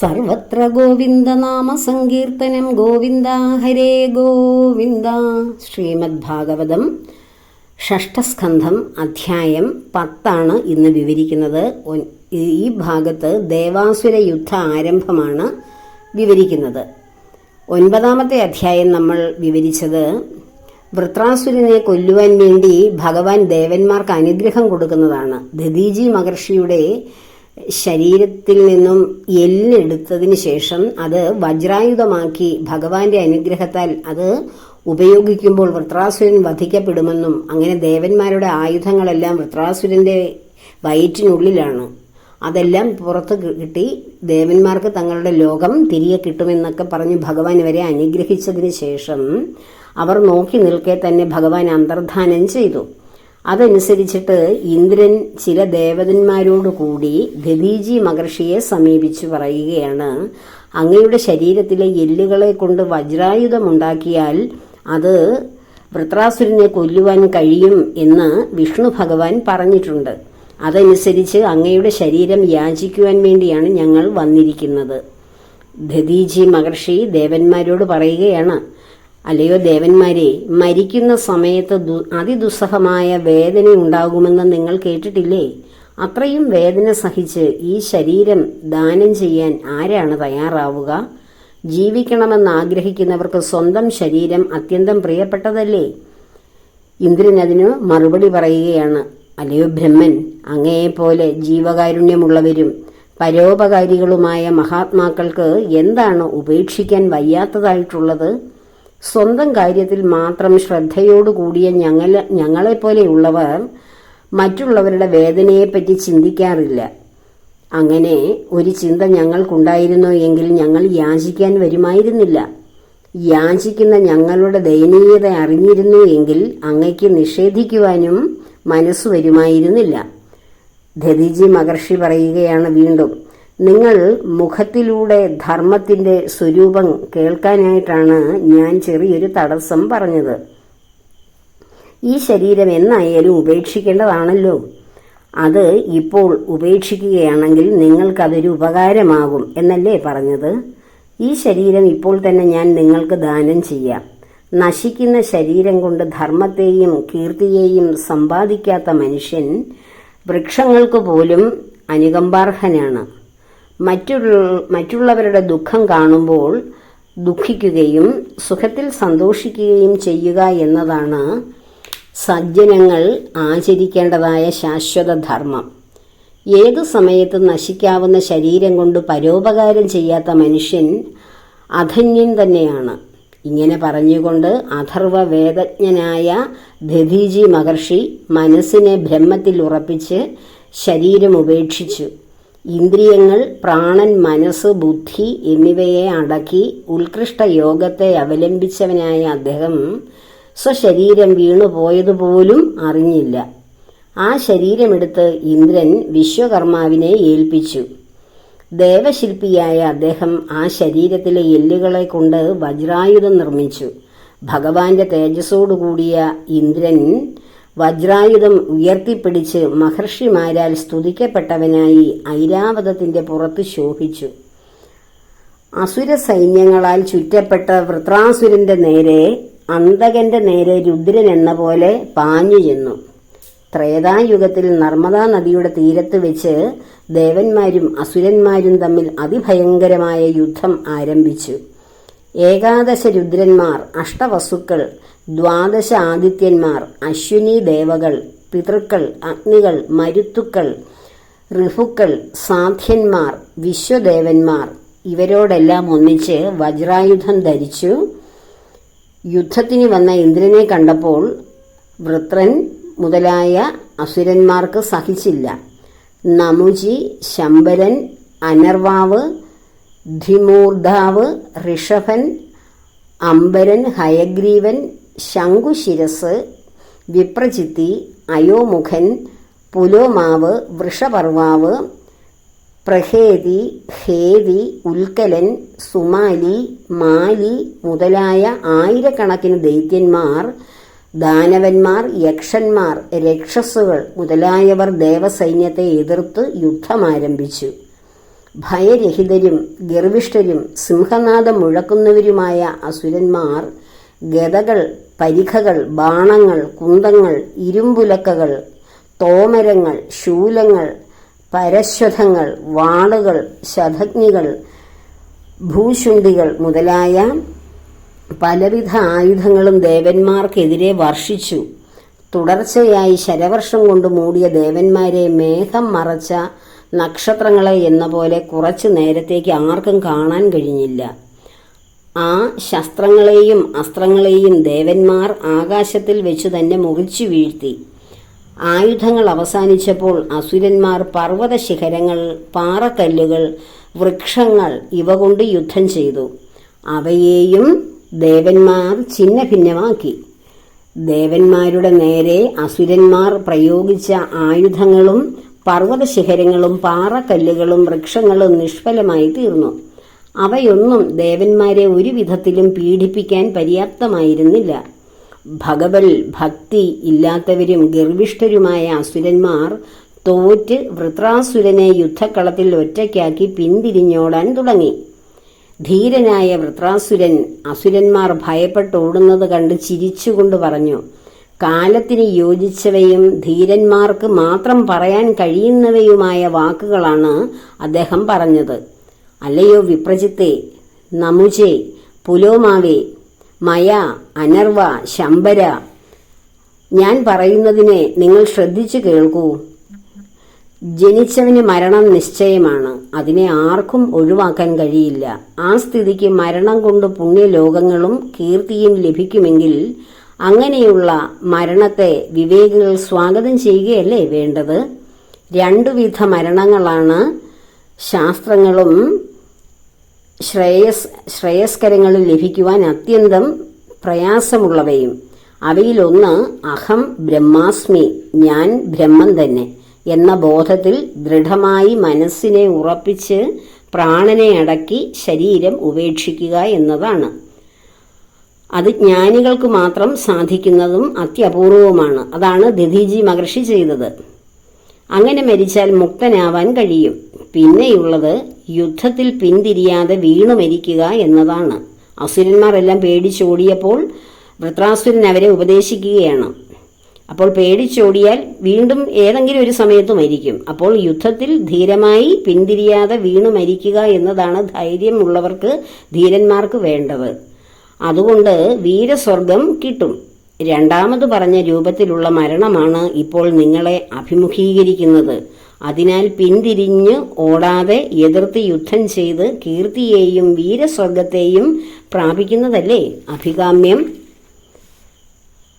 സർവത്ര ഗോവിന്ദ നാമ സങ്കീർത്തനം. ഗോവിന്ദ ഹരേ ഗോവിന്ദ. ശ്രീമദ് ഭാഗവതം ഷഷ്ടസ്കന്ധം അധ്യായം പത്താണ് ഇന്ന് വിവരിക്കുന്നത്. ഈ ഭാഗത്ത് ദേവാസുര യുദ്ധ ആരംഭമാണ് വിവരിക്കുന്നത്. ഒൻപതാമത്തെ അധ്യായം നമ്മൾ വിവരിച്ചത് വൃത്രാസുരനെ കൊല്ലുവാൻ വേണ്ടി ഭഗവാൻ ദേവന്മാർക്ക് അനുഗ്രഹം കൊടുക്കുന്നതാണ്. ദധീജി മഹർഷിയുടെ ശരീരത്തിൽ നിന്നും എല്ലെടുത്തതിന് ശേഷം അത് വജ്രായുധമാക്കി ഭഗവാന്റെ അനുഗ്രഹത്താൽ അത് ഉപയോഗിക്കുമ്പോൾ വൃത്രാസുരൻ വധിക്കപ്പെടുമെന്നും അങ്ങനെ ദേവന്മാരുടെ ആയുധങ്ങളെല്ലാം വൃത്രാസുരന്റെ വയറ്റിനുള്ളിലാണ്. അതെല്ലാം പുറത്ത് കിട്ടി ദേവന്മാർക്ക് തങ്ങളുടെ ലോകം തിരികെ കിട്ടുമെന്നൊക്കെ പറഞ്ഞ് ഭഗവാൻ ഇവരെ അനുഗ്രഹിച്ചതിന് ശേഷം അവർ നോക്കി നിൽക്കെ തന്നെ ഭഗവാൻ അന്തർധാനം ചെയ്തു. അതനുസരിച്ചിട്ട് ഇന്ദ്രൻ ചില ദേവതന്മാരോട് കൂടി ദധീജി മഹർഷിയെ സമീപിച്ചു പറയുകയാണ്. അങ്ങയുടെ ശരീരത്തിലെ എല്ലുകളെ കൊണ്ട് വജ്രായുധമുണ്ടാക്കിയാൽ അത് വൃത്രാസുരനെ കൊല്ലുവാൻ കഴിയും എന്ന് വിഷ്ണു ഭഗവാൻ പറഞ്ഞിട്ടുണ്ട്. അതനുസരിച്ച് അങ്ങയുടെ ശരീരം യാചിക്കുവാൻ വേണ്ടിയാണ് ഞങ്ങൾ വന്നിരിക്കുന്നത്. ദതീജി മഹർഷി ദേവന്മാരോട് പറയുകയാണ് അല്ലയോ ദേവന്മാരെ മരിക്കുന്ന സമയത്ത് ദു അതിദുസ്സഹമായ വേദന ഉണ്ടാകുമെന്ന് നിങ്ങൾ കേട്ടിട്ടില്ലേ? അത്രയും വേദന സഹിച്ച് ഈ ശരീരം ദാനം ചെയ്യാൻ ആരാണ് തയ്യാറാവുക? ജീവിക്കണമെന്ന് ആഗ്രഹിക്കുന്നവർക്ക് സ്വന്തം ശരീരം അത്യന്തം പ്രിയപ്പെട്ടതല്ലേ? ഇന്ദ്രൻ അതിന് മറുപടി പറയുകയാണ് അല്ലയോ ബ്രഹ്മൻ അങ്ങയെപ്പോലെ ജീവകാരുണ്യമുള്ളവരും പരോപകാരികളുമായ മഹാത്മാക്കൾക്ക് എന്താണ് ഉപേക്ഷിക്കാൻ വയ്യാത്തതായിട്ടുള്ളത്? സ്വന്തം കാര്യത്തിൽ മാത്രം ശ്രദ്ധയോടുകൂടിയ ഞങ്ങൾ ഞങ്ങളെപ്പോലെയുള്ളവർ മറ്റുള്ളവരുടെ വേദനയെപ്പറ്റി ചിന്തിക്കാറില്ല. അങ്ങനെ ഒരു ചിന്ത ഞങ്ങൾക്കുണ്ടായിരുന്നു എങ്കിൽ ഞങ്ങൾ യാചിക്കാൻ വരുമായിരുന്നില്ല. യാചിക്കുന്ന ഞങ്ങളുടെ ദയനീയത അറിഞ്ഞിരുന്നു എങ്കിൽ അങ്ങയ്ക്ക് നിഷേധിക്കുവാനും മനസ്സ് വരുമായിരുന്നില്ല. ധതിജി മഹർഷി പറയുകയാണ് വീണ്ടും നിങ്ങൾ മുഖത്തിലൂടെ ധർമ്മത്തിന്റെ സ്വരൂപം കേൾക്കാനായിട്ടാണ് ഞാൻ ചെറിയൊരു തടസ്സം പറഞ്ഞത്. ഈ ശരീരം എന്നായാലും ഉപേക്ഷിക്കേണ്ടതാണല്ലോ. അത് ഇപ്പോൾ ഉപേക്ഷിക്കുകയാണെങ്കിൽ നിങ്ങൾക്കതൊരു ഉപകാരമാകും എന്നല്ലേ പറഞ്ഞത്? ഈ ശരീരം ഇപ്പോൾ തന്നെ ഞാൻ നിങ്ങൾക്ക് ദാനം ചെയ്യാം. നശിക്കുന്ന ശരീരം കൊണ്ട് ധർമ്മത്തെയും കീർത്തിയെയും സമ്പാദിക്കാത്ത മനുഷ്യൻ വൃക്ഷങ്ങൾക്ക് പോലും അനുകമ്പാർഹനാണ്. മറ്റുള്ള മറ്റുള്ളവരുടെ ദുഃഖം കാണുമ്പോൾ ദുഃഖിക്കുകയും സുഖത്തിൽ സന്തോഷിക്കുകയും ചെയ്യുക എന്നതാണ് സജ്ജനങ്ങൾ ആചരിക്കേണ്ടതായ ശാശ്വത ധർമ്മം. ഏതു സമയത്തും നശിക്കാവുന്ന ശരീരം കൊണ്ട് പരോപകാരം ചെയ്യാത്ത മനുഷ്യൻ അധന്യൻ തന്നെയാണ്. ഇങ്ങനെ പറഞ്ഞുകൊണ്ട് അഥർവ വേദജ്ഞനായ ദധീജി മഹർഷി മനസ്സിനെ ബ്രഹ്മത്തിൽ ഉറപ്പിച്ച് ശരീരം ഉപേക്ഷിച്ചു. ഇന്ദ്രിയങ്ങൾ പ്രാണൻ മനസ്സ് ബുദ്ധി എന്നിവയെ അടക്കി ഉത്കൃഷ്ട യോഗത്തെ അവലംബിച്ചവനായ അദ്ദേഹം സ്വശരീരം വീണുപോയതുപോലും അറിഞ്ഞില്ല. ആ ശരീരമെടുത്ത് ഇന്ദ്രൻ വിശ്വകർമാവിനെ ഏൽപ്പിച്ചു. ദേവശില്പിയായ അദ്ദേഹം ആ ശരീരത്തിലെ എല്ലുകളെ കൊണ്ട് വജ്രായുധം നിർമ്മിച്ചു. ഭഗവാന്റെ തേജസ്സോടുകൂടിയ ഇന്ദ്രൻ വജ്രായുധം ഉയർത്തിപ്പിടിച്ച് മഹർഷിമാരാൽ സ്തുതിക്കപ്പെട്ടവനായി ഐരാവതത്തിന്റെ പുറത്ത് ശോഭിച്ചു അസുര സൈന്യങ്ങളാൽ ചുറ്റപ്പെട്ട വൃത്രാസുരന്റെ നേരെ അന്തകന്റെ നേരെ രുദ്രൻ എന്ന പോലെ പാഞ്ഞു ചെന്നു. ത്രേതായുഗത്തിൽ നർമ്മദാ നദിയുടെ തീരത്ത് വെച്ച് ദേവന്മാരും അസുരന്മാരും തമ്മിൽ അതിഭയങ്കരമായ യുദ്ധം ആരംഭിച്ചു. ഏകാദശ രുദ്രന്മാർ അഷ്ടവസുക്കൾ ദ്വാദശ ആദിത്യന്മാർ അശ്വിനി ദേവകൾ പിതൃക്കൾ അഗ്നികൾ മരുത്തുക്കൾ ഋഫുക്കൾ സാധ്യന്മാർ വിശ്വദേവന്മാർ ഇവരോടെല്ലാം ഒന്നിച്ച് വജ്രായുധം ധരിച്ചു. യുദ്ധത്തിന് വന്ന ഇന്ദ്രനെ കണ്ടപ്പോൾ വൃത്രൻ മുതലായ അസുരന്മാർക്ക് സഹിച്ചില്ല. നമുജി ശമ്പരൻ അനർവാവ് ധിമൂർധാവ് ഋഷഭൻ അംബരൻ ഹയഗ്രീവൻ ശംഖുശിരസ് വിപ്രചിത്തി അയോമുഖൻ പുലോമാവ് വൃഷപർവാവ് പ്രഹേതി ഹേതി ഉൽക്കലൻ സുമാലി മാലി മുതലായ ആയിരക്കണക്കിന് ദൈത്യന്മാർ ദാനവന്മാർ യക്ഷന്മാർ രക്ഷസുകൾ മുതലായവർ ദേവസൈന്യത്തെ എതിർത്ത് യുദ്ധമാരംഭിച്ചു. ഭയരഹിതരും ഗർവിഷ്ഠരും സിംഹനാദം മുഴക്കുന്നവരുമായ അസുരന്മാർ ഗതകൾ പരിഖകൾ ബാണങ്ങൾ കുന്തങ്ങൾ ഇരുമ്പുലക്കകൾ തോമരങ്ങൾ ശൂലങ്ങൾ പരശ്വതങ്ങൾ വാളുകൾ ശതജ്ഞികൾ ഭൂശുണ്ടികൾ മുതലായ പലവിധ ആയുധങ്ങളും ദേവന്മാർക്കെതിരെ വർഷിച്ചു. തുടർച്ചയായി ശരവർഷം കൊണ്ട് മൂടിയ ദേവന്മാരെ മേഘം മറച്ച നക്ഷത്രങ്ങളെ എന്ന പോലെ കുറച്ചു നേരത്തേക്ക് ആർക്കും കാണാൻ കഴിഞ്ഞില്ല. ആ ശസ്ത്രങ്ങളെയും അസ്ത്രങ്ങളെയും ദേവന്മാർ ആകാശത്തിൽ വെച്ച് തന്നെ മുറിച്ചു വീഴ്ത്തി. ആയുധങ്ങൾ അവസാനിച്ചപ്പോൾ അസുരന്മാർ പർവത ശിഖരങ്ങൾ പാറക്കല്ലുകൾ വൃക്ഷങ്ങൾ ഇവ കൊണ്ട് യുദ്ധം ചെയ്തു. അവയെയും ദേവന്മാർ ചിന്ന ഭിന്നമാക്കി ദേവന്മാരുടെ നേരെ അസുരന്മാർ പ്രയോഗിച്ച ആയുധങ്ങളും പർവത ശിഖരങ്ങളും പാറക്കല്ലുകളും വൃക്ഷങ്ങളും നിഷ്ഫലമായി തീർന്നു. അവയൊന്നും ദേവന്മാരെ ഒരു വിധത്തിലും പീഡിപ്പിക്കാൻ പര്യാപ്തമായിരുന്നില്ല. ഭഗവൽ ഭക്തി ഇല്ലാത്തവരും ഗർവിഷ്ഠരുമായ അസുരന്മാർ തോറ്റ് വൃത്രാസുരനെ യുദ്ധക്കളത്തിൽ ഒറ്റയ്ക്കാക്കി പിന്തിരിഞ്ഞോടാൻ തുടങ്ങി. ധീരനായ വൃത്രാസുരൻ അസുരന്മാർ ഭയപ്പെട്ടോടുന്നത് കണ്ട് ചിരിച്ചുകൊണ്ട് പറഞ്ഞു കാലത്തിന് യോജിച്ചവയും ധീരന്മാർക്ക് മാത്രം പറയാൻ കഴിയുന്നവയുമായ വാക്കുകളാണ് അദ്ദേഹം പറഞ്ഞത്. അല്ലയോ വിപ്രജിത്തെ നമുജെ പുലോമാവേ മയ അനർവ ശംബര ഞാൻ പറയുന്നതിനെ നിങ്ങൾ ശ്രദ്ധിച്ചു കേൾക്കൂ. ജനിച്ചവന് മരണം നിശ്ചയമാണ്. അതിനെ ആർക്കും ഒഴിവാക്കാൻ കഴിയില്ല. ആ സ്ഥിതിക്ക് മരണം കൊണ്ട് പുണ്യലോകങ്ങളും കീർത്തിയും ലഭിക്കുമെങ്കിൽ അങ്ങനെയുള്ള മരണത്തെ വിവേകികൾ സ്വാഗതം ചെയ്യുകയല്ലേ വേണ്ടത്? രണ്ടുവിധ മരണങ്ങളാണ് ശാസ്ത്രങ്ങളും ശ്രേയസ് ശ്രേയസ്കരങ്ങളിൽ ലഭിക്കുവാൻ അത്യന്തം പ്രയാസമുള്ളവയും അവയിലൊന്ന് അഹം ബ്രഹ്മാസ്മി ഞാൻ ബ്രഹ്മം തന്നെ എന്ന ബോധത്തിൽ ദൃഢമായി മനസ്സിനെ ഉറപ്പിച്ച് പ്രാണനെ അടക്കി ശരീരം ഉപേക്ഷിക്കുക എന്നതാണ്. അത് ജ്ഞാനികൾക്ക് മാത്രം സാധിക്കുന്നതും അത്യപൂർവവുമാണ്. അതാണ് ദധീജി മഹർഷി ചെയ്തത്. അങ്ങനെ മരിച്ചാൽ മുക്തനാവാൻ കഴിയും. പിന്നെയുള്ളത് യുദ്ധത്തിൽ പിന്തിരിയാതെ വീണു മരിക്കുക എന്നതാണ്. അസുരന്മാർ എല്ലാം പേടിച്ചോടിയപ്പോൾ വൃത്രാസുരൻ അവരെ ഉപദേശിക്കുകയാണ്. അപ്പോൾ പേടിച്ചോടിയാൽ വീണ്ടും ഏതെങ്കിലും ഒരു സമയത്ത് മരിക്കും. അപ്പോൾ യുദ്ധത്തിൽ ധീരമായി പിന്തിരിയാതെ വീണു മരിക്കുക എന്നതാണ് ധൈര്യമുള്ളവർക്ക് ധീരന്മാർക്ക് വേണ്ടത്. അതുകൊണ്ട് വീരസ്വർഗം കിട്ടും. രണ്ടാമത് പറഞ്ഞ രൂപത്തിലുള്ള മരണമാണ് ഇപ്പോൾ നിങ്ങളെ അഭിമുഖീകരിക്കുന്നത്. അതിനാൽ പിന്തിരിഞ്ഞ് ഓടാതെ എതിർത്ത് യുദ്ധം ചെയ്ത് കീർത്തിയെയും വീരസ്വർഗത്തെയും പ്രാപിക്കുന്നതല്ലേ? അഭികാമ്യം.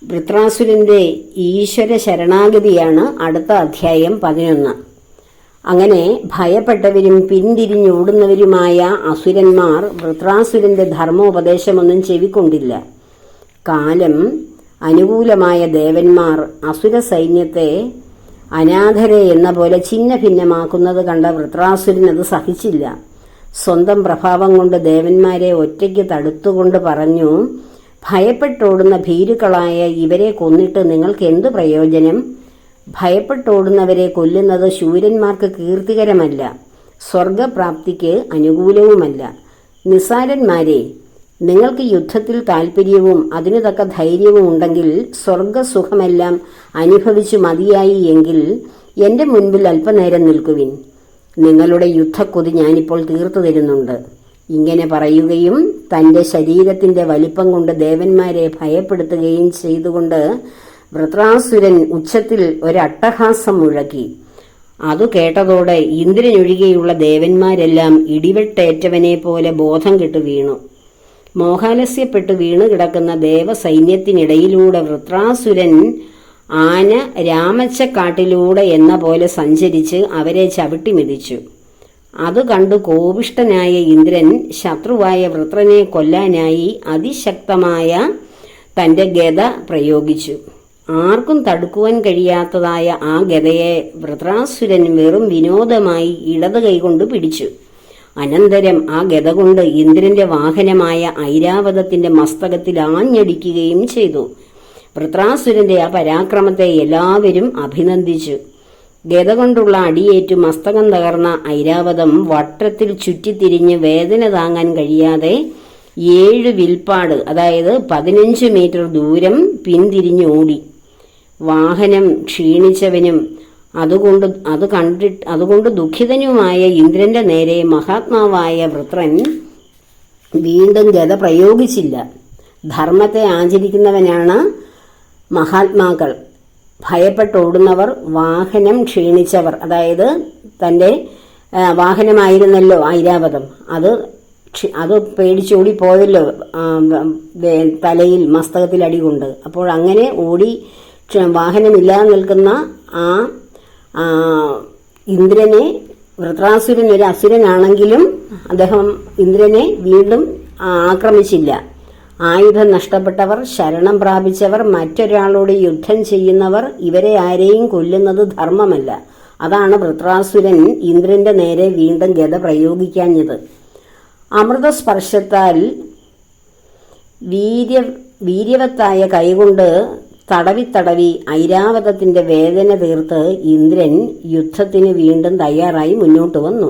വൃത്രാസുരന്റെ ഈശ്വര ശരണാഗതിയാണ് അടുത്ത അധ്യായം പതിനൊന്ന്. അങ്ങനെ ഭയപ്പെട്ടവരും പിന്തിരിഞ്ഞോടുന്നവരുമായ അസുരന്മാർ വൃത്രാസുരന്റെ ധർമ്മോപദേശമൊന്നും ചെവിക്കൊണ്ടില്ല. കാലം അനുകൂലമായ ദേവന്മാർ അസുര സൈന്യത്തെ അനാഥരെ എന്ന പോലെ ഛിന്ന ഭിന്നമാക്കുന്നത് കണ്ട വൃത്രാസുരൻ അത് സഹിച്ചില്ല. സ്വന്തം പ്രഭാവം കൊണ്ട് ദേവന്മാരെ ഒറ്റയ്ക്ക് തടുത്തുകൊണ്ട് പറഞ്ഞു ഭയപ്പെട്ടോടുന്ന ഭീരുക്കളായ ഇവരെ കൊന്നിട്ട് നിങ്ങൾക്ക് എന്തു പ്രയോജനം? ഭയപ്പെട്ടോടുന്നവരെ കൊല്ലുന്നത് ശൂരന്മാർക്ക് കീർത്തികരമല്ല സ്വർഗപ്രാപ്തിക്ക് അനുകൂലവുമല്ല. നിസാരന്മാരെ നിങ്ങൾക്ക് യുദ്ധത്തിൽ താൽപ്പര്യവും അതിനു തക്ക ധൈര്യവും ഉണ്ടെങ്കിൽ സ്വർഗസുഖമെല്ലാം അനുഭവിച്ചു മതിയായി എങ്കിൽ എന്റെ മുൻപിൽ അല്പനേരം നിൽക്കുവിൻ. നിങ്ങളുടെ യുദ്ധക്കൊതി ഞാനിപ്പോൾ തീർത്തു തരുന്നുണ്ട്. ഇങ്ങനെ പറയുകയും തന്റെ ശരീരത്തിന്റെ വലിപ്പം കൊണ്ട് ദേവന്മാരെ ഭയപ്പെടുത്തുകയും ചെയ്തുകൊണ്ട് വൃത്രാസുരൻ ഉച്ചത്തിൽ ഒരട്ടഹാസം മുഴക്കി അതു കേട്ടതോടെ ഇന്ദ്രനൊഴികെയുള്ള ദേവന്മാരെല്ലാം ഇടിവെട്ടേറ്റവനെ പോലെ ബോധം കെട്ടു വീണു. മോഹാലസ്യപ്പെട്ട് വീണു കിടക്കുന്ന ദേവസൈന്യത്തിനിടയിലൂടെ വൃത്രാസുരൻ ആന രാമച്ചക്കാട്ടിലൂടെ എന്ന പോലെ സഞ്ചരിച്ച് അവരെ ചവിട്ടി അത് കണ്ടു കോപിഷ്ടനായ ഇന്ദ്രൻ ശത്രുവായ വൃത്രനെ കൊല്ലാനായി അതിശക്തമായ തന്റെ ഗത പ്രയോഗിച്ചു. ആർക്കും തടുക്കുവാൻ കഴിയാത്തതായ ആ ഗതയെ വൃത്രാസുരൻ വെറും വിനോദമായി ഇടത് കൈകൊണ്ട് പിടിച്ചു. അനന്തരം ആ ഗത കൊണ്ട് ഇന്ദ്രന്റെ വാഹനമായ ഐരാവതത്തിന്റെ മസ്തകത്തിൽ ആഞ്ഞടിക്കുകയും ചെയ്തു. വൃത്രാസുരന്റെ ആ പരാക്രമത്തെ എല്ലാവരും അഭിനന്ദിച്ചു. ഗത കൊണ്ടുള്ള അടിയേറ്റു മസ്തകം തകർന്ന ഐരാവതം വട്ടത്തിൽ ചുറ്റിത്തിരിഞ്ഞ് വേദന താങ്ങാൻ കഴിയാതെ ഏഴ് വിൽപ്പാട് അതായത് പതിനഞ്ച് മീറ്റർ ദൂരം പിന്തിരിഞ്ഞോടി. വാഹനം ക്ഷീണിച്ചവനും അതുകൊണ്ട് അത് കണ്ടിട്ട് അതുകൊണ്ട് ദുഃഖിതനുമായ ഇന്ദ്രന്റെ നേരെ മഹാത്മാവായ വൃത്രൻ വീണ്ടും ഗത പ്രയോഗിച്ചില്ല. ധർമ്മത്തെ ആചരിക്കുന്നവനാണ് മഹാത്മാക്കൾ. ഭയപ്പെട്ടോടുന്നവർ വാഹനം ക്ഷീണിച്ചവർ. അതായത് തന്റെ വാഹനമായിരുന്നല്ലോ ഐരാവതം. അത് അത് പേടിച്ചോടി പോയല്ലോ തലയിൽ മസ്തകത്തിൽ അടികൊണ്ട് അപ്പോൾ അങ്ങനെ ഓടി വാഹനമില്ലാതെ നിൽക്കുന്ന ആ ഇന്ദ്രനെ വൃത്രാസുരൻ ഒരു അസുരനാണെങ്കിലും അദ്ദേഹം ഇന്ദ്രനെ വീണ്ടും ആക്രമിച്ചില്ല. ആയുധം നഷ്ടപ്പെട്ടവർ ശരണം പ്രാപിച്ചവർ മറ്റൊരാളോട് യുദ്ധം ചെയ്യുന്നവർ ഇവരെ ആരെയും കൊല്ലുന്നത് ധർമ്മമല്ല. അതാണ് വൃത്രാസുരൻ ഇന്ദ്രന്റെ നേരെ വീണ്ടും ഗത പ്രയോഗിക്കാഞ്ഞത്. അമൃതസ്പർശത്താൽ വീര്യ വീര്യവത്തായ കൈകൊണ്ട് തടവി തടവി ഐരാവതത്തിന്റെ വേദന തീർത്ത് ഇന്ദ്രൻ യുദ്ധത്തിന് വീണ്ടും തയ്യാറായി മുന്നോട്ട് വന്നു.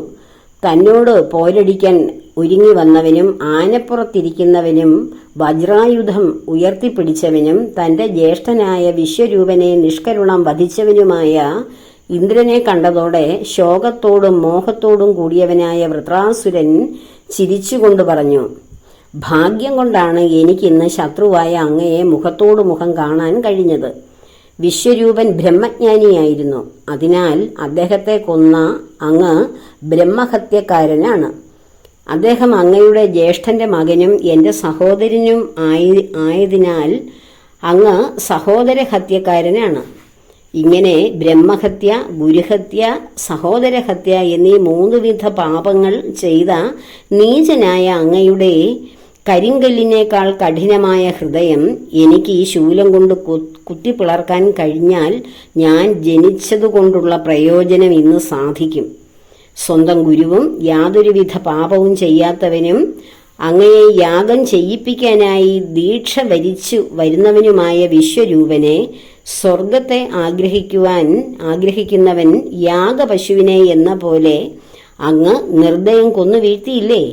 തന്നോട് പോരടിക്കാൻ ഒരുങ്ങി വന്നവനും ആനപ്പുറത്തിരിക്കുന്നവനും വജ്രായുധം ഉയർത്തിപ്പിടിച്ചവനും തന്റെ ജ്യേഷ്ഠനായ വിശ്വരൂപനെ നിഷ്കരുണം വധിച്ചവനുമായ ഇന്ദ്രനെ കണ്ടതോടെ ശോകത്തോടും മോഹത്തോടും കൂടിയവനായ വൃത്രാസുരൻ ചിരിച്ചുകൊണ്ട് പറഞ്ഞു ഭാഗ്യം കൊണ്ടാണ് എനിക്കിന്ന് ശത്രുവായ അങ്ങയെ മുഖത്തോടു മുഖം കാണാൻ കഴിഞ്ഞത്. വിശ്വരൂപൻ ബ്രഹ്മജ്ഞാനിയായിരുന്നു. അതിനാൽ അദ്ദേഹത്തെ കൊന്ന അങ്ങ് ബ്രഹ്മഹത്യക്കാരനാണ്. അദ്ദേഹം അങ്ങയുടെ ജ്യേഷ്ഠന്റെ മകനും എന്റെ സഹോദരനും ആയി ആയതിനാൽ അങ്ങ് സഹോദരഹത്യക്കാരനാണ്. ഇങ്ങനെ ബ്രഹ്മഹത്യ ഗുരുഹത്യ സഹോദരഹത്യ എന്നീ മൂന്നുവിധ പാപങ്ങൾ ചെയ്ത നീചനായ അങ്ങയുടെ കരിങ്കല്ലിനേക്കാൾ കഠിനമായ ഹൃദയം എനിക്ക് ഈ ശൂലം കൊണ്ട് കുത്തിപ്പിളർക്കാൻ കഴിഞ്ഞാൽ ഞാൻ ജനിച്ചതുകൊണ്ടുള്ള പ്രയോജനം ഇന്ന് സാധിക്കും. സ്വന്തം ഗുരുവും യാതൊരുവിധ പാപവും ചെയ്യാത്തവനും അങ്ങയെ യാഗം ചെയ്യിപ്പിക്കാനായി ദീക്ഷ വരിച്ചു വരുന്നവനുമായ വിശ്വരൂപനെ സ്വർഗത്തെ ആഗ്രഹിക്കുവാൻ ആഗ്രഹിക്കുന്നവൻ യാഗപശുവിനെ എന്ന പോലെ അങ്ങ് നിർദ്ദയം കൊന്നു വീഴ്ത്തിയില്ലേ?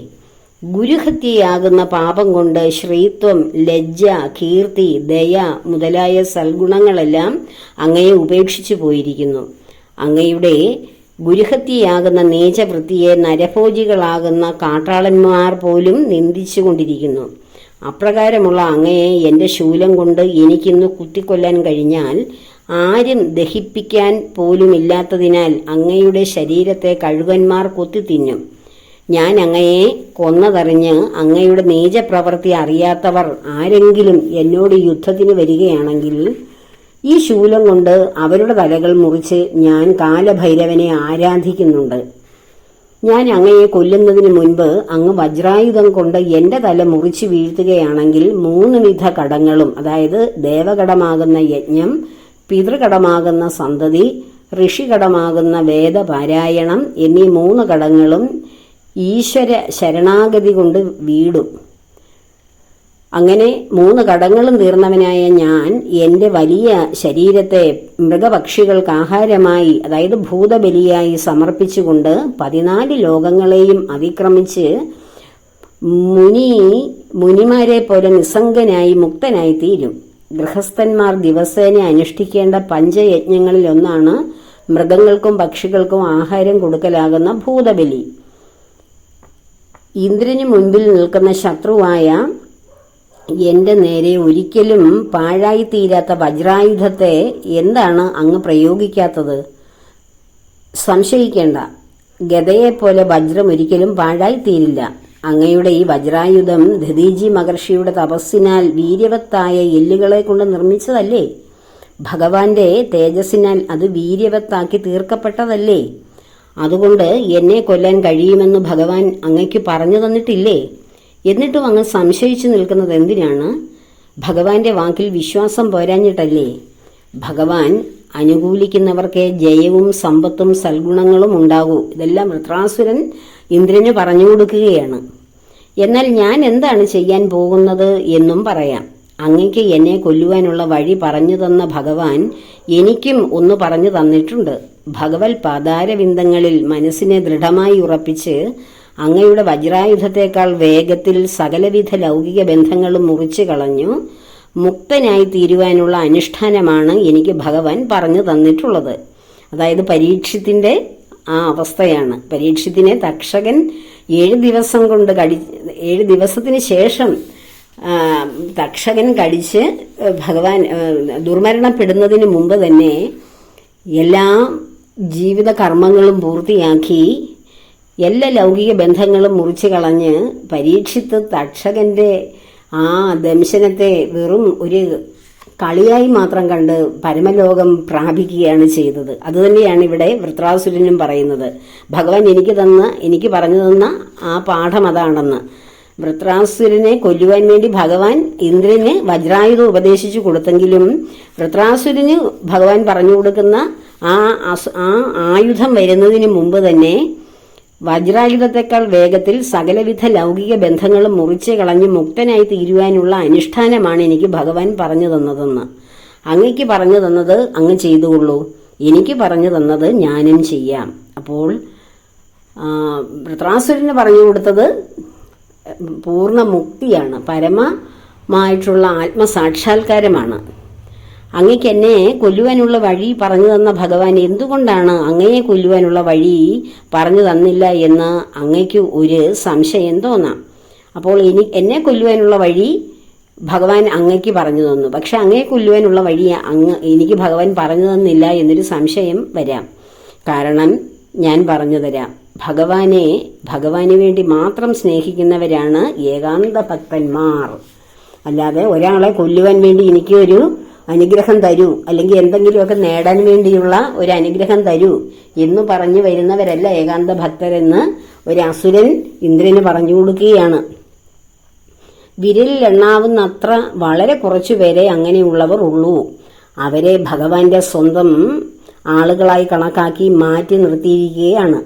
ഗുരുഹത്യയാകുന്ന പാപം കൊണ്ട് ശ്രീത്വം ലജ്ജ കീർത്തി ദയ മുതലായ സൽഗുണങ്ങളെല്ലാം അങ്ങയെ ഉപേക്ഷിച്ചു പോയിരിക്കുന്നു. അങ്ങയുടെ ഗുരുഹത്യയാകുന്ന നീചവൃത്തിയെ നരഭോജികളാകുന്ന കാട്ടാളന്മാർ പോലും നിന്ദിച്ചുകൊണ്ടിരിക്കുന്നു. അപ്രകാരമുള്ള അങ്ങയെ എന്റെ ശൂലം കൊണ്ട് എനിക്കിന്ന് കുത്തിക്കൊല്ലാൻ കഴിഞ്ഞാൽ ആരും ദഹിപ്പിക്കാൻ പോലുമില്ലാത്തതിനാൽ അങ്ങയുടെ ശരീരത്തെ കഴുകന്മാർ കുത്തിത്തിന്നും. ഞാൻ അങ്ങയെ കൊന്നതറിഞ്ഞ് അങ്ങയുടെ നീചപ്രവൃത്തി അറിയാത്തവർ ആരെങ്കിലും എന്നോട് യുദ്ധത്തിന് വരികയാണെങ്കിൽ ഈ ശൂലം കൊണ്ട് അവരുടെ തലകൾ മുറിച്ച് ഞാൻ കാലഭൈരവനെ ആരാധിക്കുന്നുണ്ട്. ഞാൻ അങ്ങയെ കൊല്ലുന്നതിന് മുൻപ് അങ്ങ് വജ്രായുധം കൊണ്ട് എന്റെ തല മുറിച്ചു വീഴ്ത്തുകയാണെങ്കിൽ മൂന്ന് വിധ കടങ്ങളും അതായത് ദേവകടമാകുന്ന യജ്ഞം പിതൃകടമാകുന്ന സന്തതി ഋഷികടമാകുന്ന വേദപാരായണം എന്നീ മൂന്ന് കടങ്ങളും ഈശ്വര ശരണാഗതി കൊണ്ട് വീടും. അങ്ങനെ മൂന്ന് കടങ്ങളും തീർന്നവനായ ഞാൻ എന്റെ വലിയ ശരീരത്തെ മൃഗപക്ഷികൾക്ക് ആഹാരമായി അതായത് ഭൂതബലിയായി സമർപ്പിച്ചുകൊണ്ട് പതിനാല് ലോകങ്ങളെയും അതിക്രമിച്ച് മുനി മുനിമാരെ പോലെ നിസ്സംഗനായി മുക്തനായി തീരും ഗൃഹസ്ഥന്മാർ ദിവസേന അനുഷ്ഠിക്കേണ്ട പഞ്ചയജ്ഞങ്ങളിൽ ഒന്നാണ് മൃഗങ്ങൾക്കും പക്ഷികൾക്കും ആഹാരം കൊടുക്കലാകുന്ന ഭൂതബലി. ഇന്ദ്രന് മുൻപിൽ നിൽക്കുന്ന ശത്രുവായ എന്റെ നേരെ ഒരിക്കലും പാഴായി തീരാത്ത വജ്രായുധത്തെ എന്താണ് അങ്ങ് പ്രയോഗിക്കാത്തത്? സംശയിക്കേണ്ട. ഗതയെപ്പോലെ വജ്രം ഒരിക്കലും പാഴായി തീരില്ല അങ്ങയുടെ ഈ വജ്രായുധം ധതീജി മഹർഷിയുടെ തപസ്സിനാൽ വീര്യവത്തായ എല്ലുകളെ കൊണ്ട് നിർമ്മിച്ചതല്ലേ? ഭഗവാന്റെ തേജസ്സിനാൽ അത് വീര്യവത്താക്കി തീർക്കപ്പെട്ടതല്ലേ? അതുകൊണ്ട് എന്നെ കൊല്ലാൻ കഴിയുമെന്ന് ഭഗവാൻ അങ്ങയ്ക്ക് പറഞ്ഞു തന്നിട്ടില്ലേ? എന്നിട്ടും അങ്ങ് സംശയിച്ചു നിൽക്കുന്നത് എന്തിനാണ്? ഭഗവാന്റെ വാക്കിൽ വിശ്വാസം പോരാഞ്ഞിട്ടല്ലേ? ഭഗവാൻ അനുകൂലിക്കുന്നവർക്ക് ജയവും സമ്പത്തും സൽഗുണങ്ങളും ഉണ്ടാകൂ. ഇതെല്ലാം വൃത്രാസുരൻ ഇന്ദ്രന് പറഞ്ഞു കൊടുക്കുകയാണ്. എന്നാൽ ഞാൻ എന്താണ് ചെയ്യാൻ പോകുന്നത് എന്നും പറയാം. അങ്ങയ്ക്ക് എന്നെ കൊല്ലുവാനുള്ള വഴി പറഞ്ഞു തന്ന ഭഗവാൻ എനിക്കും ഒന്ന് പറഞ്ഞു തന്നിട്ടുണ്ട്. ഭഗവത് പാതാരവിന്ദങ്ങളിൽ മനസ്സിനെ ദൃഢമായി ഉറപ്പിച്ച് അങ്ങയുടെ വജ്രായുധത്തെക്കാൾ വേഗത്തിൽ സകലവിധ ലൗകിക ബന്ധങ്ങളും മുറിച്ചു കളഞ്ഞു. മുക്തനായി തീരുവാനുള്ള അനുഷ്ഠാനമാണ് എനിക്ക് ഭഗവാൻ പറഞ്ഞു തന്നിട്ടുള്ളത്. അതായത് പരീക്ഷത്തിന്റെ ആ അവസ്ഥയാണ്. പരീക്ഷത്തിനെ തക്ഷകൻ ഏഴ് ദിവസം കൊണ്ട് കടി ഏഴ് ദിവസത്തിന് ശേഷം തക്ഷകൻ കടിച്ച് ഭഗവാൻ ദുർമരണപ്പെടുന്നതിന് മുമ്പ് തന്നെ എല്ലാ ജീവിത കർമ്മങ്ങളും പൂർത്തിയാക്കി എല്ലാ ലൗകിക ബന്ധങ്ങളും മുറിച്ചു കളഞ്ഞ് പരീക്ഷിത്ത് തക്ഷകന്റെ ആ ദംശനത്തെ വെറും ഒരു കളിയായി മാത്രം കണ്ട് പരമലോകം പ്രാപിക്കുകയാണ് ചെയ്തത്. അതുതന്നെയാണ് ഇവിടെ വൃത്രാസുരനും പറയുന്നത്. ഭഗവാൻ എനിക്ക് തന്ന എനിക്ക് പറഞ്ഞു തന്ന ആ പാഠം അതാണെന്ന്. വൃത്രാസുരനെ കൊല്ലുവാൻ വേണ്ടി ഭഗവാൻ ഇന്ദ്രന് വജ്രായുധം ഉപദേശിച്ചു കൊടുത്തെങ്കിലും വൃത്രാസുരന് ഭഗവാൻ പറഞ്ഞു കൊടുക്കുന്ന ആ ആ ആയുധം വരുന്നതിന് മുമ്പ് തന്നെ വജ്രായുധത്തെക്കാൾ വേഗത്തിൽ സകലവിധ ലൗകിക ബന്ധങ്ങളും മുറിച്ച് കളഞ്ഞ് മുക്തനായി തീരുവാനുള്ള അനുഷ്ഠാനമാണ് എനിക്ക് ഭഗവാൻ പറഞ്ഞു തന്നതെന്ന്. അങ്ങയ്ക്ക് പറഞ്ഞു തന്നത് അങ്ങ് ചെയ്തുകൊള്ളൂ. എനിക്ക് പറഞ്ഞു തന്നത് ഞാനും ചെയ്യാം. അപ്പോൾ വൃത്രാസുരന് പറഞ്ഞു കൊടുത്തത് പൂർണ മുക്തിയാണ്. പരമമായിട്ടുള്ള ആത്മസാക്ഷാത്കാരമാണ്. അങ്ങയ്ക്ക് എന്നെ കൊല്ലുവാനുള്ള വഴി പറഞ്ഞു തന്ന ഭഗവാൻ എന്തുകൊണ്ടാണ് അങ്ങയെ കൊല്ലുവാനുള്ള വഴി പറഞ്ഞു തന്നില്ല എന്ന് അങ്ങയ്ക്ക് ഒരു സംശയം തോന്നാം. അപ്പോൾ ഇനി എന്നെ കൊല്ലുവാനുള്ള വഴി ഭഗവാൻ അങ്ങയ്ക്ക് പറഞ്ഞു തന്നു. പക്ഷെ അങ്ങയെ കൊല്ലുവാനുള്ള വഴി അങ്ങ് എനിക്ക് ഭഗവാൻ പറഞ്ഞു തന്നില്ല എന്നൊരു സംശയം വരാം. കാരണം ഞാൻ പറഞ്ഞു തരാം. ഭഗവാനെ ഭഗവാന് വേണ്ടി മാത്രം സ്നേഹിക്കുന്നവരാണ് ഏകാന്ത ഭക്തന്മാർ അല്ലാതെ ഒരാളെ കൊല്ലുവാൻ വേണ്ടി എനിക്ക് ഒരു അനുഗ്രഹം തരൂ അല്ലെങ്കിൽ എന്തെങ്കിലുമൊക്കെ നേടാൻ വേണ്ടിയുള്ള ഒരു അനുഗ്രഹം തരൂ എന്ന് പറഞ്ഞു വരുന്നവരല്ല ഏകാന്ത ഭക്തരെന്ന് ഒരു അസുരൻ ഇന്ദ്രന് പറഞ്ഞു കൊടുക്കുകയാണ്. വിരലിലെണ്ണാവുന്ന അത്ര വളരെ കുറച്ചുപേരെ അങ്ങനെയുള്ളവർ ഉള്ളൂ. അവരെ ഭഗവാന്റെ സ്വന്തം ആളുകളായി കണക്കാക്കി മാറ്റി നിർത്തിയിരിക്കുകയാണ്.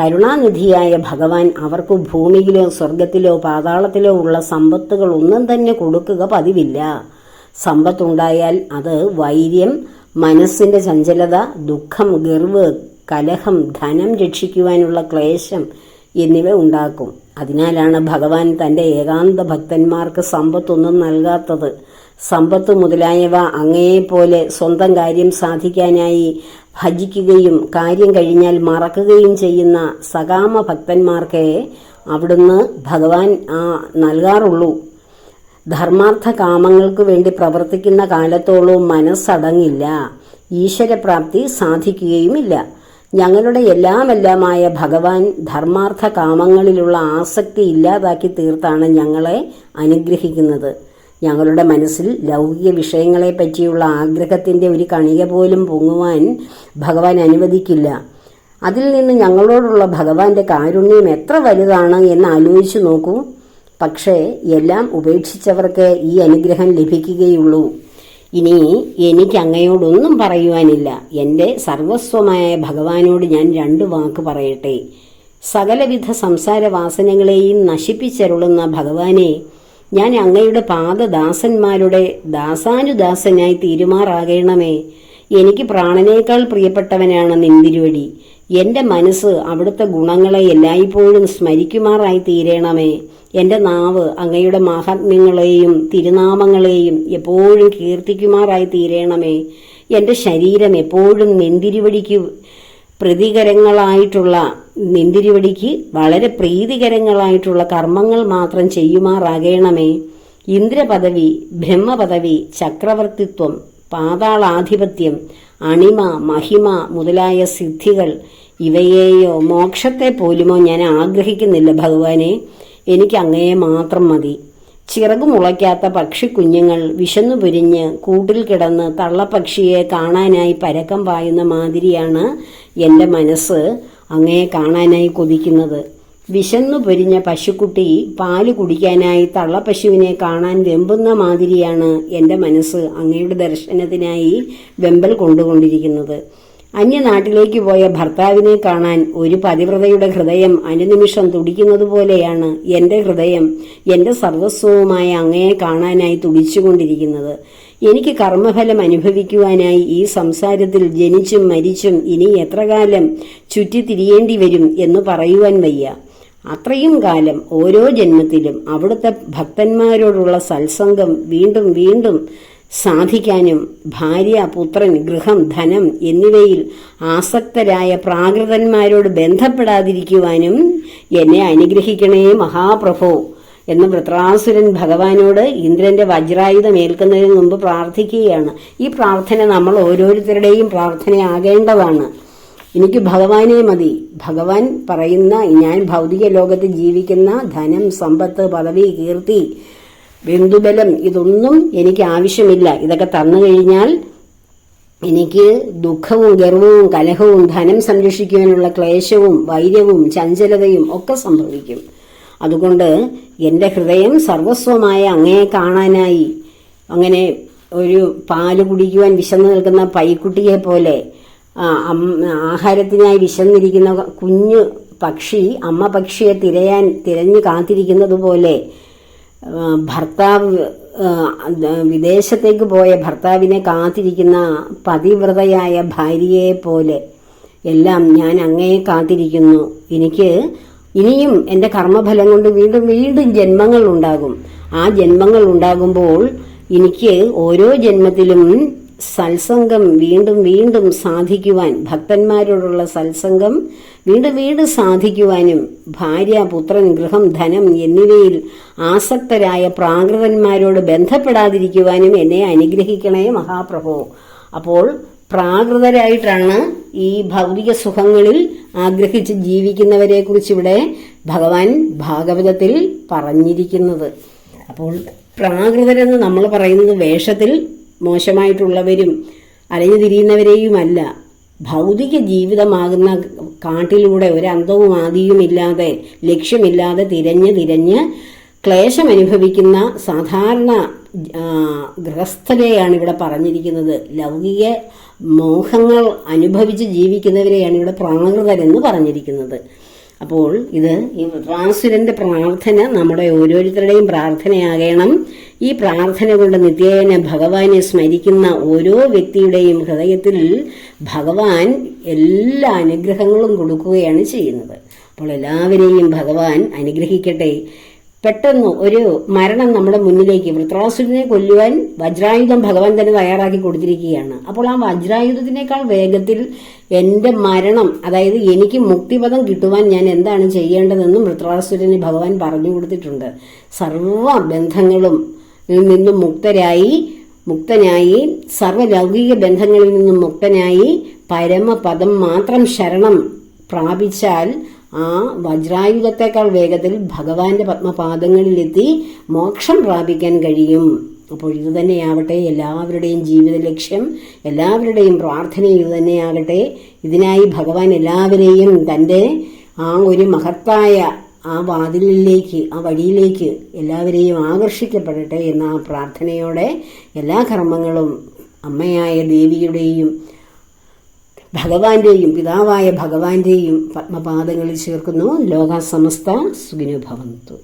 കരുണാനിധിയായ ഭഗവാൻ അവർക്ക് ഭൂമിയിലോ സ്വർഗത്തിലോ പാതാളത്തിലോ ഉള്ള സമ്പത്തുകൾ ഒന്നും തന്നെ കൊടുക്കുക പതിവില്ല. സമ്പത്തുണ്ടായാൽ അത് വൈര്യം മനസ്സിന്റെ ചഞ്ചലത ദുഃഖം ഗർവ് കലഹം ധനം രക്ഷിക്കുവാനുള്ള ക്ലേശം എന്നിവ ഉണ്ടാക്കും. അതിനാലാണ് ഭഗവാൻ തന്റെ ഏകാന്ത ഭക്തന്മാർക്ക് സമ്പത്തൊന്നും നൽകാത്തത്. സമ്പത്ത് മുതലായവ അങ്ങയെപ്പോലെ സ്വന്തം കാര്യം സാധിക്കാനായി ഭജിക്കുകയും കാര്യം കഴിഞ്ഞാൽ മറക്കുകയും ചെയ്യുന്ന സകാമ ഭക്തന്മാർക്കേ അവിടുന്ന് ഭഗവാൻ ആ നൽകാറുള്ളൂ. ധർമാർത്ഥ കാമങ്ങൾക്ക് വേണ്ടി പ്രവർത്തിക്കുന്ന കാലത്തോളവും മനസ്സടങ്ങില്ല. ഈശ്വരപ്രാപ്തി സാധിക്കുകയുമില്ല. ഞങ്ങളുടെ എല്ലാമെല്ലാമായ ഭഗവാൻ ധർമാർത്ഥ കാമങ്ങളിലുള്ള ആസക്തി ഇല്ലാതാക്കി തീർത്താണ് ഞങ്ങളെ അനുഗ്രഹിക്കുന്നത്. ഞങ്ങളുടെ മനസ്സിൽ ലൗകിക വിഷയങ്ങളെ പറ്റിയുള്ള ആഗ്രഹത്തിന്റെ ഒരു കണിക പോലും പൊങ്ങുവാൻ ഭഗവാൻ അനുവദിക്കില്ല. അതിൽ നിന്ന് ഞങ്ങളോടുള്ള ഭഗവാന്റെ കാരുണ്യം എത്ര വലുതാണ് എന്ന് ആലോചിച്ചു നോക്കൂ. പക്ഷേ എല്ലാം ഉപേക്ഷിച്ചവർക്ക് ഈ അനുഗ്രഹം ലഭിക്കുകയുള്ളൂ. ഇനി എനിക്ക് അങ്ങയോടൊന്നും പറയുവാനില്ല. എന്റെ സർവസ്വമായ ഭഗവാനോട് ഞാൻ രണ്ട് വാക്ക് പറയട്ടെ. സകലവിധ സംസാര വാസനകളെയും നശിപ്പിച്ചരുളുന്ന ഭഗവാനെ ഞാൻ അങ്ങയുടെ പാദദാസന്മാരുടെ ദാസാനുദാസനായി തീരുമാറാകണമേ. എനിക്ക് പ്രാണനേക്കാൾ പ്രിയപ്പെട്ടവനാണ് നിന്തിരുവടി എന്റെ മനസ്സ് അവിടുത്തെ ഗുണങ്ങളെ എല്ലായ്പ്പോഴും സ്മരിക്കുമാറായി തീരണമേ. എന്റെ നാവ് അങ്ങയുടെ മാഹാത്മ്യങ്ങളെയും തിരുനാമങ്ങളെയും എപ്പോഴും കീർത്തിക്കുമാറായി തീരേണമേ. എന്റെ ശരീരം എപ്പോഴും നെന്തിരിവടിക്ക് പ്രതികരങ്ങളായിട്ടുള്ള നെന്തിരിവടിക്ക് വളരെ പ്രീതികരങ്ങളായിട്ടുള്ള കർമ്മങ്ങൾ മാത്രം ചെയ്യുമാറാകേണമേ. ഇന്ദ്രപദവി ബ്രഹ്മപദവി ചക്രവർത്തിത്വം പാതാളാധിപത്യം അണിമ മഹിമ മുതലായ സിദ്ധികൾ ഇവയെയോ മോക്ഷത്തെ പോലുമോ ഞാൻ ആഗ്രഹിക്കുന്നില്ല ഭഗവാനെ. എനിക്ക് അങ്ങയെ മാത്രം മതി. ചിറകു മുളയ്ക്കാത്ത പക്ഷിക്കുഞ്ഞുങ്ങൾ വിശന്നു പൊരിഞ്ഞ് കൂട്ടിൽ കിടന്ന് തള്ളപ്പക്ഷിയെ കാണാനായി പരക്കം പായുന്ന മാതിരിയാണ് എന്റെ മനസ്സ് അങ്ങയെ കാണാനായി കൊതിക്കുന്നത്. വിശന്നു പൊരിഞ്ഞ പശുക്കുട്ടി പാൽ കുടിക്കാനായി തള്ളപ്പശുവിനെ കാണാൻ വെമ്പുന്ന മാതിരിയാണ് എന്റെ മനസ്സ് അങ്ങയുടെ ദർശനത്തിനായി വെമ്പൽ കൊണ്ടുകൊണ്ടിരിക്കുന്നത്. അന്യനാട്ടിലേക്ക് പോയ ഭർത്താവിനെ കാണാൻ ഒരു പതിവ്രതയുടെ ഹൃദയം അനുനിമിഷം തുടിക്കുന്നത് പോലെയാണ് എന്റെ ഹൃദയം എന്റെ സർവസ്വവുമായ അങ്ങയെ കാണാനായി തുടിച്ചുകൊണ്ടിരിക്കുന്നത്. എനിക്ക് കർമ്മഫലം അനുഭവിക്കുവാനായി ഈ സംസാരത്തിൽ ജനിച്ചും മരിച്ചും ഇനി എത്ര കാലം ചുറ്റിത്തിരിയേണ്ടി വരും എന്ന് പറയുവാൻ വയ്യ. അത്രയും കാലം ഓരോ ജന്മത്തിലും അവിടുത്തെ ഭക്തന്മാരോടുള്ള സത്സംഗം വീണ്ടും വീണ്ടും സാധിക്കാനും ഭാര്യ പുത്രൻ ഗൃഹം ധനം എന്നിവയിൽ ആസക്തരായ പ്രാകൃതന്മാരോട് ബന്ധപ്പെടാതിരിക്കുവാനും എന്നെ അനുഗ്രഹിക്കണേ മഹാപ്രഭു എന്ന് വൃത്രാസുരൻ ഭഗവാനോട് ഇന്ദ്രന്റെ വജ്രായുധം ഏൽക്കുന്നതിന് മുമ്പ് പ്രാർത്ഥിക്കുകയാണ്. ഈ പ്രാർത്ഥന നമ്മൾ ഓരോരുത്തരുടെയും പ്രാർത്ഥനയാകേണ്ടതാണ്. എനിക്ക് ഭഗവാനെ മതി. ഭഗവാൻ പറയുന്ന ഞാൻ ഭൗതിക ലോകത്ത് ജീവിക്കുന്ന ധനം സമ്പത്ത് പദവി കീർത്തി ബന്ധുബലം ഇതൊന്നും എനിക്ക് ആവശ്യമില്ല. ഇതൊക്കെ തന്നു കഴിഞ്ഞാൽ എനിക്ക് ദുഃഖവും ഗർവവും കലഹവും ധനം സംരക്ഷിക്കുവാനുള്ള ക്ലേശവും വൈര്യവും ചഞ്ചലതയും ഒക്കെ സംഭവിക്കും. അതുകൊണ്ട് എന്റെ ഹൃദയം സർവസ്വമായ അങ്ങയെ കാണാനായി അങ്ങനെ ഒരു പാൽ കുടിക്കുവാൻ വിശന്നു നിൽക്കുന്ന പൈക്കുട്ടിയെ പോലെ ആഹാരത്തിനായി വിശന്നിരിക്കുന്ന കുഞ്ഞു പക്ഷി അമ്മ പക്ഷിയെ തിരയാൻ തിരഞ്ഞു കാത്തിരിക്കുന്നത് പോലെ ഭർത്താവ് വിദേശത്തേക്ക് പോയ ഭർത്താവിനെ കാത്തിരിക്കുന്ന പതിവ്രതയായ ഭാര്യയെ പോലെ എല്ലാം ഞാൻ അങ്ങയെ കാത്തിരിക്കുന്നു. എനിക്ക് ഇനിയും എന്റെ കർമ്മഫലം കൊണ്ട് വീണ്ടും വീണ്ടും ജന്മങ്ങൾ ഉണ്ടാകും ആ ജന്മങ്ങൾ ഉണ്ടാകുമ്പോൾ എനിക്ക് ഓരോ ജന്മത്തിലും സത്സംഗം വീണ്ടും വീണ്ടും സാധിക്കുവാൻ ഭക്തന്മാരോടുള്ള സത്സംഗം വീണ്ടും വീണ്ടും സാധിക്കുവാനും ഭാര്യ പുത്രൻ ഗൃഹം ധനം എന്നിവയിൽ ആസക്തരായ പ്രാകൃതന്മാരോട് ബന്ധപ്പെടാതിരിക്കുവാനും എന്നെ അനുഗ്രഹിക്കണേ മഹാപ്രഭോ. അപ്പോൾ പ്രാകൃതരായിട്ടാണ് ഈ ഭൗതിക സുഖങ്ങളിൽ ആഗ്രഹിച്ച് ജീവിക്കുന്നവരെ കുറിച്ച് ഇവിടെ ഭഗവാൻ ഭാഗവതത്തിൽ പറഞ്ഞിരിക്കുന്നത്. അപ്പോൾ പ്രാകൃതരെന്ന് നമ്മൾ പറയുന്നത് വേഷത്തിൽ മോശമായിട്ടുള്ളവരും അലഞ്ഞു തിരിയുന്നവരെയുമല്ല. ഭൗതിക ജീവിതമാകുന്ന കാട്ടിലൂടെ ഒരു അന്തവും ആദിയുമില്ലാതെ ലക്ഷ്യമില്ലാതെ തിരഞ്ഞ് തിരഞ്ഞ് ക്ലേശം അനുഭവിക്കുന്ന സാധാരണ ഗൃഹസ്ഥരെയാണ് ഇവിടെ പറഞ്ഞിരിക്കുന്നത്. ലൗകിക മോഹങ്ങൾ അനുഭവിച്ച് ജീവിക്കുന്നവരെയാണ് ഇവിടെ പ്രാകൃതരെന്ന് പറഞ്ഞിരിക്കുന്നത്. അപ്പോൾ ഇത് ഈ വൃത്രാസുരന്റെ പ്രാർത്ഥന നമ്മുടെ ഓരോരുത്തരുടെയും പ്രാർത്ഥനയാകണം. ഈ പ്രാർത്ഥന കൊണ്ട് നിത്യേന ഭഗവാനെ സ്മരിക്കുന്ന ഓരോ വ്യക്തിയുടെയും ഹൃദയത്തിൽ ഭഗവാൻ എല്ലാ അനുഗ്രഹങ്ങളും കൊടുക്കുകയാണ് ചെയ്യുന്നത്. അപ്പോൾ എല്ലാവരെയും ഭഗവാൻ അനുഗ്രഹിക്കട്ടെ. പെട്ടെന്ന് ഒരു മരണം നമ്മുടെ മുന്നിലേക്ക് വൃത്രാസുരനെ കൊല്ലുവാൻ വജ്രായുധം ഭഗവാൻ തന്നെ തയ്യാറാക്കി കൊടുത്തിരിക്കുകയാണ്. അപ്പോൾ ആ വജ്രായുധത്തിനേക്കാൾ വേഗത്തിൽ എന്റെ മരണം അതായത് എനിക്ക് മുക്തിപദം കിട്ടുവാൻ ഞാൻ എന്താണ് ചെയ്യേണ്ടതെന്നും വൃത്രാസുരന് ഭഗവാൻ പറഞ്ഞു കൊടുത്തിട്ടുണ്ട്. സർവ ബന്ധങ്ങളും നിന്നും മുക്തരായി മുക്തനായി സർവലൗകിക ബന്ധങ്ങളിൽ നിന്നും മുക്തനായി പരമപദം മാത്രം ശരണം പ്രാപിച്ചാൽ ആ വജ്രായുധത്തെക്കാൾ വേഗത്തിൽ ഭഗവാന്റെ പത്മപാദങ്ങളിലെത്തി മോക്ഷം പ്രാപിക്കാൻ കഴിയും. അപ്പോൾ ഇത് തന്നെയാവട്ടെ എല്ലാവരുടെയും ജീവിത ലക്ഷ്യം എല്ലാവരുടെയും പ്രാർത്ഥന ഇത് തന്നെയാകട്ടെ. ഇതിനായി ഭഗവാൻ എല്ലാവരെയും തന്റെ ആ ഒരു മഹത്തായ ആ വാതിലിലേക്ക് ആ വഴിയിലേക്ക് എല്ലാവരെയും ആകർഷിക്കപ്പെടട്ടെ എന്ന ആ പ്രാർത്ഥനയോടെ എല്ലാ കർമ്മങ്ങളും അമ്മയായ ദേവിയുടെയും ഭഗവാന്റെയും പിതാവായ ഭഗവാന്റെയും പത്മപാദങ്ങളിൽ ചേർക്കുന്നു. ലോക സമസ്ത സുഖിനു ഭവന്തു.